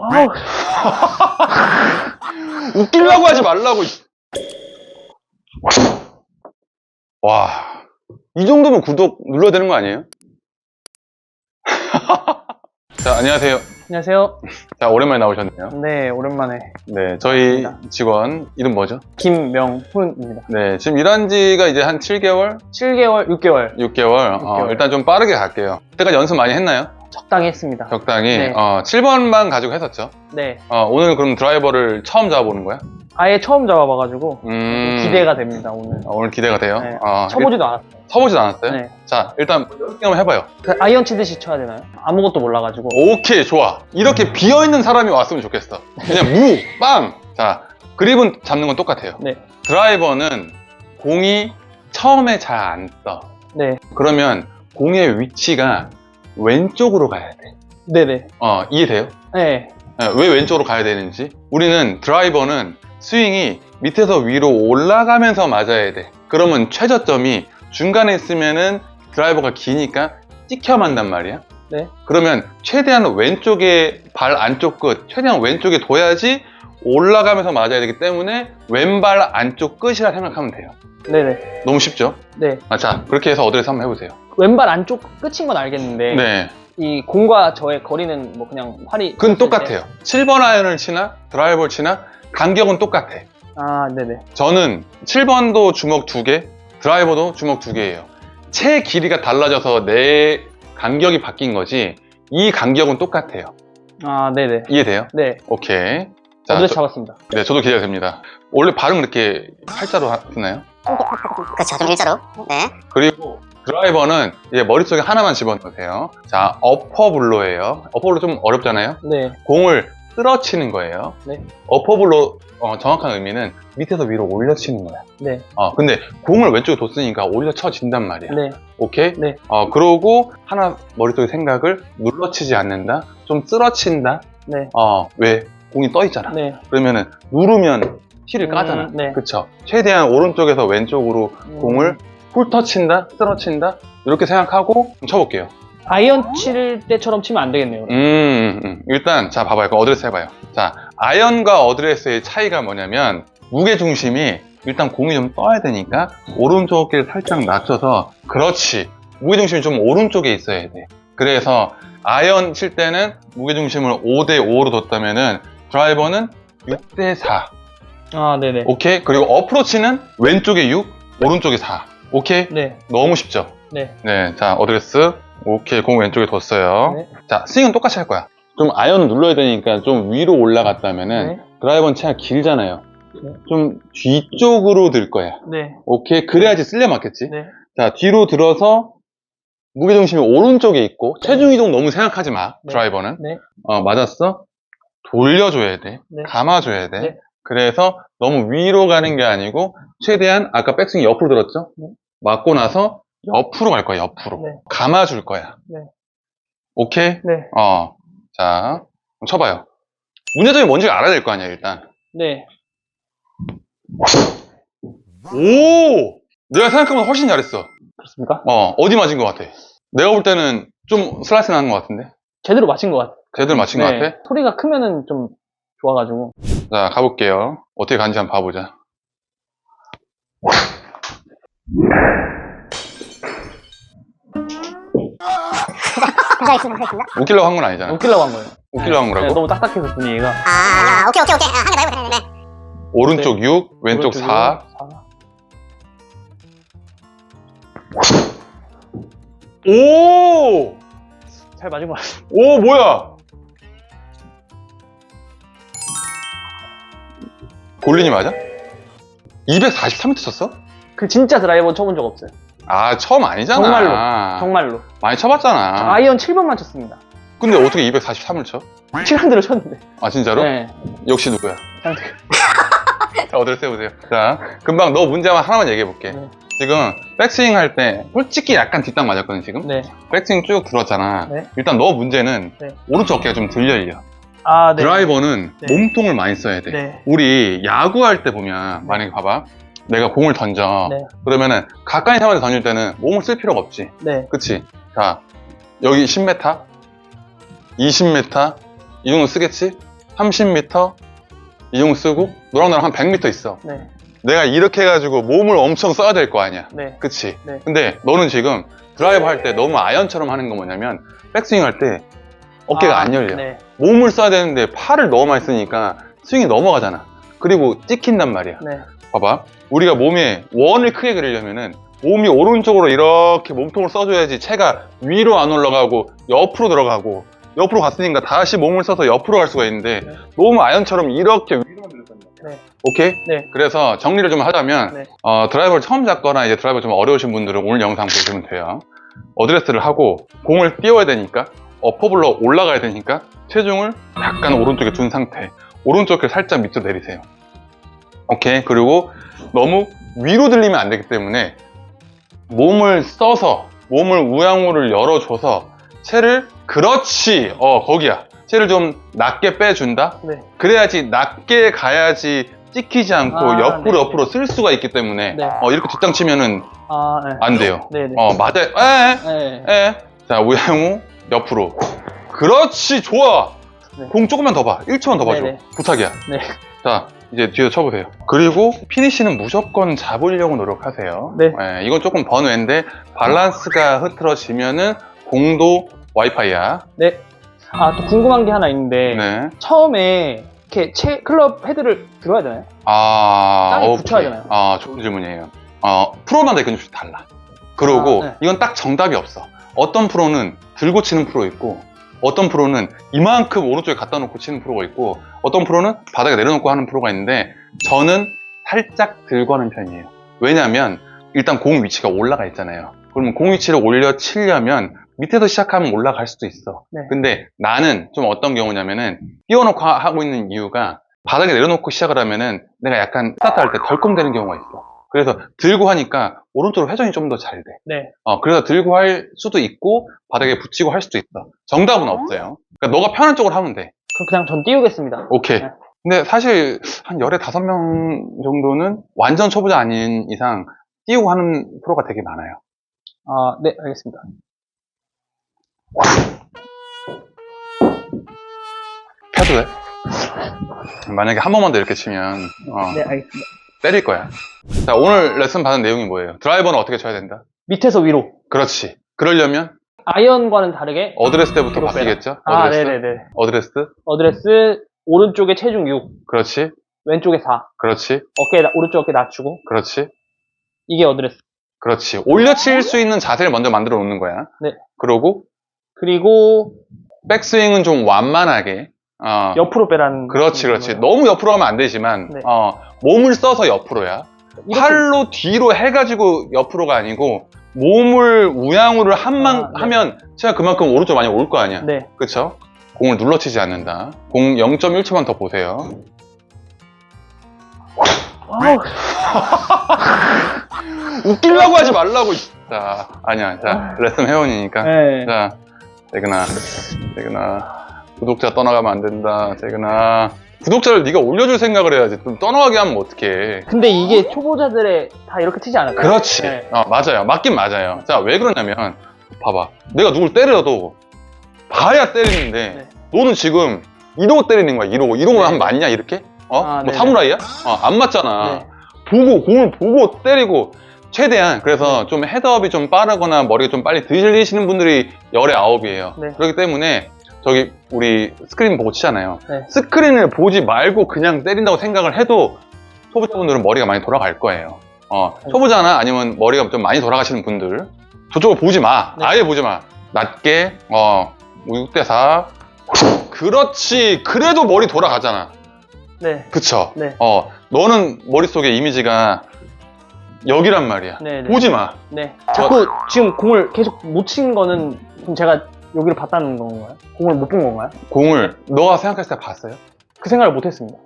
아우, 웃기려고 하지 말라고. 이- 와, 이 정도면 구독 눌러야 되는 거 아니에요? 자, 안녕하세요. 안녕하세요. 자, 오랜만에 나오셨네요. 네, 오랜만에 네, 저희 직원 이름 뭐죠? 김명훈입니다. 네, 지금 일한 지가 이제 한 7개월, 7개월, 6개월 6개월. 어, 개월. 일단 좀 빠르게 갈게요. 그때까지 연습 많이 했나요? 적당히 했습니다. 적당히. 네. 어, 7번만 가지고 했었죠. 네, 어, 오늘 그럼 드라이버를 처음 잡아보는 거야? 아예 처음 잡아봐가지고 음. 기대가 됩니다 오늘. 어, 오늘 기대가 돼요. 네. 어, 쳐보지도 않았어요. 일- 쳐보지도 않았어요? 네. 자, 일단 한번 해봐요. 그 아이언 치듯이 쳐야 되나요? 아무것도 몰라가지고. 오케이, 좋아. 이렇게 비어있는 사람이 왔으면 좋겠어. 그냥 무, 빵! 자, 그립은 잡는 건 똑같아요. 네, 드라이버는 공이 처음에 잘 안 떠. 네, 그러면 공의 위치가 왼쪽으로 가야 돼. 네, 네, 어, 이해돼요? 네, 예, 왜 왼쪽으로 가야 되는지? 우리는 드라이버는 스윙이 밑에서 위로 올라가면서 맞아야 돼. 그러면 최저점이 중간에 있으면은 드라이버가 기니까 찍혀 만단 말이야. 네. 그러면 최대한 왼쪽에 발 안쪽 끝, 최대한 왼쪽에 둬야지 올라가면서 맞아야 되기 때문에 왼발 안쪽 끝이라 생각하면 돼요. 네, 네, 너무 쉽죠? 네. 아, 자, 그렇게 해서 어드레스 한번 해보세요. 왼발 안쪽 끝인 건 알겠는데 네. 이 공과 저의 거리는 뭐 그냥 팔이. 그건 똑같아요. 7번 아이언을 치나 드라이버를 치나 간격은 똑같아. 아, 네, 네, 저는 7번도 주먹 두 개, 드라이버도 주먹 두 개예요. 채 길이가 달라져서 내 간격이 바뀐 거지 이 간격은 똑같아요. 아, 네, 네, 이해돼요? 네. 오케이. 자, 어드레스 저, 잡았습니다. 네, 저도 기대가 됩니다. 원래 발음 그렇게 팔자로 하나요? 그렇죠. 좀 일자로. 네. 그리고 드라이버는 이제 머릿속에 하나만 집어넣으세요. 자, 어퍼블로예요. 어퍼블로 좀 어렵잖아요. 네, 공을 쓸어치는 거예요. 네. 어퍼블로 어, 정확한 의미는 밑에서 위로 올려치는 거야. 네, 어, 근데 공을 왼쪽에 뒀으니까 올려 쳐진단 말이야. 네, 오케이? 네. 어, 그러고 하나 머릿속에 생각을 눌러치지 않는다? 좀 쓸어친다? 네, 어, 왜? 공이 떠 있잖아. 네. 그러면은 누르면 힐을 음, 까잖아. 네. 그쵸? 최대한 오른쪽에서 왼쪽으로 음. 공을 훑어친다? 쓸어친다? 이렇게 생각하고 쳐볼게요. 아이언 칠 때처럼 치면 안 되겠네요. 음, 음, 음. 일단, 자, 봐봐요. 그 어드레스 해봐요. 자, 아이언과 어드레스의 차이가 뭐냐면, 무게중심이 일단 공이 좀 떠야 되니까, 오른쪽 길 살짝 낮춰서, 그렇지. 무게중심이 좀 오른쪽에 있어야 돼. 그래서, 아이언 칠 때는 무게중심을 5대5로 뒀다면은, 드라이버는 6대4. 아, 네, 네, 오케이? 그리고 어프로치는 왼쪽에 6, 오른쪽에 4. 오케이? 네, 너무 쉽죠? 네, 네, 자, 어드레스. 오케이, 공 왼쪽에 뒀어요. 네. 자, 스윙은 똑같이 할 거야. 좀 아이언 눌러야 되니까 좀 위로 올라갔다면은 네. 드라이버는 채가 길잖아요. 네. 좀 뒤쪽으로 들 거야. 네, 오케이, 그래야지 쓸려 맞겠지. 네, 자, 뒤로 들어서 무게중심이 오른쪽에 있고 체중 이동 너무 생각하지 마. 네. 드라이버는. 네, 어, 맞았어? 돌려줘야 돼. 네. 감아줘야 돼. 네. 그래서 너무 위로 가는 게 아니고 최대한 아까 백스윙 옆으로 들었죠? 네. 맞고 나서 옆으로 갈 거야, 옆으로. 네. 감아줄 거야. 네. 오케이? 네, 어. 자, 그럼 쳐봐요. 문제점이 뭔지 알아야 될 거 아니야, 일단. 네. 오! 내가 생각한 건 훨씬 잘했어. 그렇습니까? 어, 어디 맞은 것 같아? 내가 볼 때는 좀 슬라이스 나는 것 같은데? 제대로 맞힌 것 같아요. 제대로 맞힌 것 같아? 소리가 크면은 좀 좋아가지고. 자, 가볼게요. 어떻게 간지 한번 봐보자. 감사하겠습니다. 감사하겠습니다. 웃기려고 한 건 아니잖아. 웃기려고 한 거예요. 웃기려고 한 네, 거라고? 너무 딱딱해서 분위기가. 아, 오케이, 오케이, 오케이. 아, 한개 더 해보세요. 네. 오른쪽 6, 왼쪽 오른쪽으로 4. 오! 잘 맞은 것 같아요. 오, 뭐야? 골린이 맞아? 243m 쳤어? 그 진짜 드라이버는 쳐본 적 없어요. 아, 처음 아니잖아. 정말로. 정말로. 많이 쳐봤잖아. 아이언 7번만 쳤습니다. 근데 어떻게 243을 쳐? 7한대로 쳤는데. 아, 진짜로? 네. 역시 누구야? 상태. 자, 어드레스 해보세요. 자, 금방 너 문제 하나만 얘기해 볼게. 네. 지금 백스윙 할 때 솔직히 약간 뒷땅 맞았거든, 지금. 네. 백스윙 쭉 들었잖아. 네. 일단 너 문제는 네. 오른쪽 어깨가 좀 들려요. 아, 네. 드라이버는 네. 몸통을 많이 써야 돼. 네. 우리 야구할 때 보면 만약에 봐봐. 내가 공을 던져. 네. 그러면은 가까이 상황에서 던질 때는 몸을 쓸 필요가 없지. 네. 그치? 자, 여기 10m, 20m, 이 정도 쓰겠지? 30m 이용 쓰고 너랑 나랑 한 100m 있어. 네. 내가 이렇게 해가지고 몸을 엄청 써야 될 거 아니야. 네. 그치? 네. 근데 너는 지금 드라이브 할 때 너무 아연처럼 하는 거 뭐냐면 백스윙 할 때 어깨가 아, 안 열려. 네. 몸을 써야 되는데 팔을 너무 많이 쓰니까 스윙이 넘어가잖아. 그리고 찍힌단 말이야. 네. 봐봐. 우리가 몸에 원을 크게 그리려면은 몸이 오른쪽으로 이렇게 몸통을 써줘야지 체가 위로 안 올라가고 옆으로 들어가고 옆으로 갔으니까 다시 몸을 써서 옆으로 갈 수가 있는데 네. 너무 아연처럼 이렇게 위로만 들었단 말이야. 네. 오케이? 네. 그래서 정리를 좀 하자면 네. 어, 드라이버를 처음 잡거나 이제 드라이버 좀 어려우신 분들은 오늘 영상 보시면 돼요. 어드레스를 하고 공을 띄워야 되니까 어퍼블로 올라가야 되니까 체중을 약간 오른쪽에 둔 상태. 오른쪽을 살짝 밑으로 내리세요. 오케이. 그리고 너무 위로 들리면 안 되기 때문에 몸을 써서 몸을 우양우를 열어줘서 채를 그렇지. 어 거기야. 채를 좀 낮게 빼준다. 네. 그래야지 낮게 가야지 찍히지 않고 아, 옆으로 네. 옆으로 쓸 수가 있기 때문에 네. 어, 이렇게 뒷땅 치면은 아, 네. 안 돼요. 네, 네. 어 맞아요. 에, 네. 에. 자 우양우 옆으로. 그렇지 좋아. 네. 공 조금만 더 봐. 1초만 더 봐줘. 네, 네. 부탁이야. 네. 자 이제 뒤에서 쳐보세요. 그리고 피니시는 무조건 잡으려고 노력하세요. 네. 예, 이건 조금 번외인데 밸런스가 흐트러지면은 공도 와이파이야. 네. 아, 또 궁금한 게 하나 있는데 네. 처음에 이렇게 채 클럽 헤드를 들어야 되나요? 아, 땅에 오케이. 붙여야 되나요? 아, 좋은 질문이에요. 어, 프로마다 좀 달라. 그러고 아, 네. 이건 딱 정답이 없어. 어떤 프로는 들고 치는 프로 있고, 어떤 프로는 이만큼 오른쪽에 갖다 놓고 치는 프로가 있고, 어떤 프로는 바닥에 내려놓고 하는 프로가 있는데, 저는 살짝 들고 하는 편이에요. 왜냐면, 일단 공 위치가 올라가 있잖아요. 그러면 공 위치를 올려 치려면, 밑에서 시작하면 올라갈 수도 있어. 네. 근데 나는 좀 어떤 경우냐면은, 띄워놓고 하- 하고 있는 이유가, 바닥에 내려놓고 시작을 하면은, 내가 약간 스타트 할 때 덜컹대는 경우가 있어. 그래서 들고 하니까 오른쪽으로 회전이 좀 더 잘 돼. 네. 어, 그래서 들고 할 수도 있고 바닥에 붙이고 할 수도 있어. 정답은 없어요. 그러니까 너가 편한 쪽으로 하면 돼. 그럼 그냥 전 띄우겠습니다. 오케이. 네. 근데 사실 한 열에 다섯 명 정도는 완전 초보자 아닌 이상 띄우고 하는 프로가 되게 많아요. 아, 네, 알겠습니다. 펴도 돼? 만약에 한 번만 더 이렇게 치면 어, 네, 알겠습니다. 때릴 거야. 자, 오늘 레슨 받은 내용이 뭐예요? 드라이버는 어떻게 쳐야 된다? 밑에서 위로. 그렇지. 그러려면 아이언과는 다르게 어드레스 때부터 뒤로 빼라. 바뀌겠죠? 아, 어드레스? 네네네. 어드레스? 어드레스 오른쪽에 체중 6, 그렇지. 왼쪽에 4. 그렇지. 어깨 나- 오른쪽 어깨 낮추고 그렇지. 이게 어드레스. 그렇지. 올려칠 수 있는 자세를 먼저 만들어 놓는 거야. 네. 그러고 그리고 백스윙은 좀 완만하게. 어, 옆으로 빼라는. 그렇지, 그렇지. 거예요. 너무 옆으로 가면 안 되지만, 네. 어, 몸을 써서 옆으로야. 이렇게- 팔로 뒤로 해가지고 옆으로가 아니고, 몸을 우양우를 한만 아, 네. 하면, 제가 그만큼 오른쪽 많이 올 거 아니야. 네. 그쵸? 공을 눌러치지 않는다. 공 0.1초만 더 보세요. 웃기려고 하지 말라고. 자, 아니야. 자, 레슨 회원이니까. 네. 자, 재근아, 재근아, 구독자 떠나가면 안 된다, 재근아. 구독자를 네가 올려줄 생각을 해야지. 좀 떠나가게 하면 어떡해. 근데 이게 초보자들의 다 이렇게 치지 않을까요? 그렇지. 네. 어, 맞아요. 맞긴 맞아요. 자, 왜 그러냐면, 봐봐. 내가 누굴 때려도, 봐야 때리는데, 네. 너는 지금 이러고 때리는 거야, 이러고. 이러고 네. 하면 맞냐, 이렇게? 어? 아, 뭐. 사무라이야? 어, 안 맞잖아. 네. 보고, 공을 보고 때리고, 최대한, 그래서 좀 헤드업이 좀 빠르거나 머리가 좀 빨리 들리시는 분들이 열의 아홉이에요. 네. 그렇기 때문에, 저기, 우리 스크린 보고 치잖아요. 네. 스크린을 보지 말고 그냥 때린다고 생각을 해도, 초보자분들은 머리가 많이 돌아갈 거예요. 어, 네. 초보자나 아니면 머리가 좀 많이 돌아가시는 분들, 저쪽을 보지 마. 네. 아예 보지 마. 낮게, 어, 6대 4. 그렇지. 그래도 머리 돌아가잖아. 네. 그쵸? 네. 어, 너는 머릿속에 이미지가 여기란 말이야. 네. 네. 보지 마. 네. 자꾸 지금 공을 계속 못 친 거는 그럼 제가 여기를 봤다는 건가요? 공을 못 본 건가요? 공을 너가 생각했을 때 봤어요? 그 생각을 못 했습니다.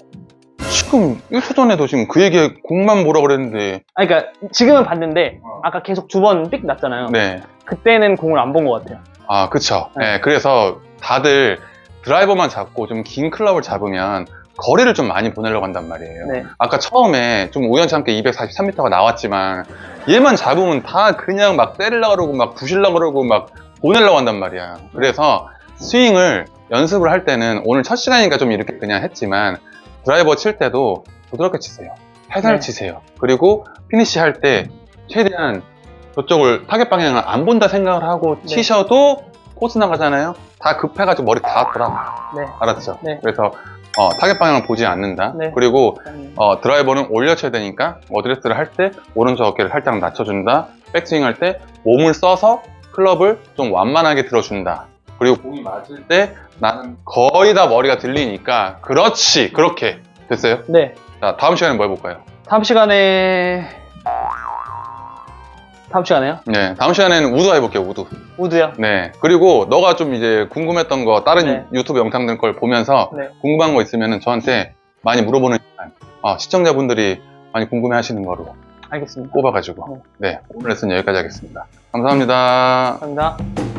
지금 1초 전에도 지금 그 얘기에 공만 보라 그랬는데, 아니, 그러니까 지금은 봤는데 어. 아까 계속 두 번 삑 났잖아요. 네. 그때는 공을 안 본 것 같아요. 아, 그쵸. 네. 네, 그래서 다들 드라이버만 잡고 좀 긴 클럽을 잡으면 거리를 좀 많이 보내려고 한단 말이에요. 네. 아까 처음에 좀 우연치 않게 243m가 나왔지만 얘만 잡으면 다 그냥 막 때리려고 그러고 막 부실려고 그러고 막 보내려고 한단 말이야. 그래서 스윙을 연습을 할 때는 오늘 첫 시간이니까 좀 이렇게 그냥 했지만 드라이버 칠 때도 부드럽게 치세요. 살살 네. 치세요. 그리고 피니시 할 때 최대한 저쪽을 타겟 방향을 안 본다 생각을 하고 네. 치셔도 코스 나가잖아요. 다 급해가지고 머리 다 돌아가요. 네. 알았죠? 네. 그래서 어, 타겟 방향을 보지 않는다. 네. 그리고 일단 어, 드라이버는 올려쳐야 되니까 어드레스를 할 때 오른쪽 어깨를 살짝 낮춰준다. 백스윙 할 때 몸을 써서 클럽을 좀 완만하게 들어준다. 그리고 공이 맞을 때 나는 거의 다 머리가 들리니까 그렇지 그렇게 됐어요? 네. 자 다음 시간에 뭐 해볼까요? 다음 시간에 다음 시간에요? 네 다음 시간에는 우드 해볼게요 우드 우드요. 네 그리고 너가 좀 이제 궁금했던 거 다른 네. 유튜브 영상들 걸 보면서 네. 궁금한 거 있으면 저한테 많이 물어보는 시간 어, 시청자분들이 많이 궁금해 하시는 거로 알겠습니다. 뽑아가지고 네 오늘 레슨 여기까지 하겠습니다 감사합니다 감사합니다.